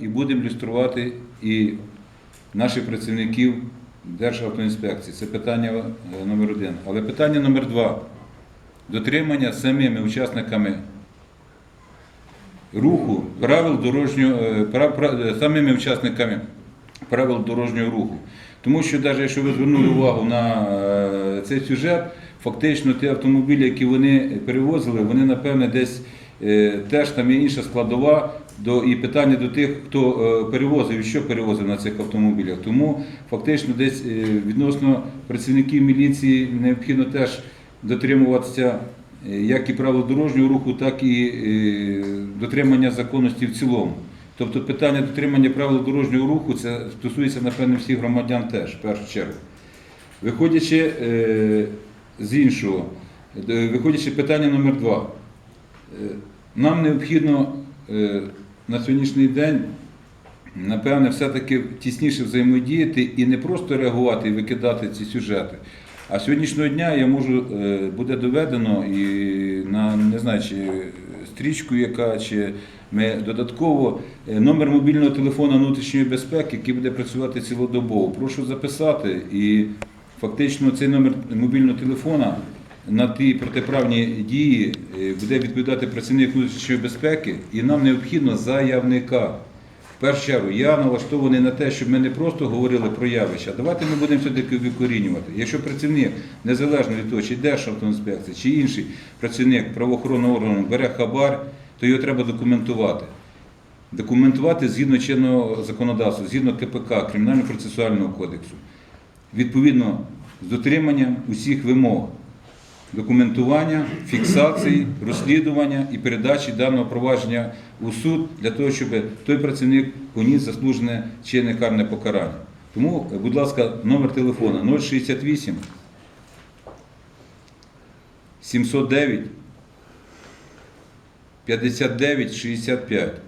і будемо люструвати і наших працівників Державтоінспекції. Це питання е, номер один. Але питання номер два дотримання самими учасниками руху правил дорожнього е, е, самими учасниками правил дорожнього руху. Тому що навіть якщо ви звернули увагу на цей сюжет, фактично ті автомобілі, які вони перевозили, вони напевне десь теж там є інша складова до і питання до тих, хто е, перевозив і що перевозив на цих автомобілях. Тому фактично десь е, відносно працівників міліції необхідно теж дотримуватися е, як і правил дорожнього руху, так і е, дотримання законності в цілому. Тобто питання дотримання правил дорожнього руху це стосується, напевне, всіх громадян теж, в першу чергу. Виходячи е, з іншого, е, виходячи питання номер два. Е, Нам необхідно е, на сьогоднішній день, напевне, все-таки тісніше взаємодіяти і не просто реагувати і викидати ці сюжети. А сьогоднішнього дня я можу, е, буде доведено і на не знаю, чи стрічку, яка, чи ми додатково номер мобільного телефона внутрішньої безпеки, який буде працювати цілодобово. Прошу записати і фактично цей номер мобільного телефона на ті протиправні дії е, буде відповідати працівник внутрішньої безпеки, і нам необхідно заявника. В першу чергу я налаштований на те, щоб ми не просто говорили про явища, давайте ми будемо все-таки викорінювати. Якщо працівник, незалежно від того, чи Державтоінспекція, чи інший працівник правоохоронного органу бере хабар, то його треба документувати. Документувати згідно чинного законодавства, згідно КПК, Кримінально-процесуального кодексу, відповідно з дотриманням усіх вимог документування, фіксації, розслідування і передачі даного провадження у суд для того, щоб той працівник поніс заслужене чинне карне покарання. Тому, будь ласка, номер телефона 068 709 59 65.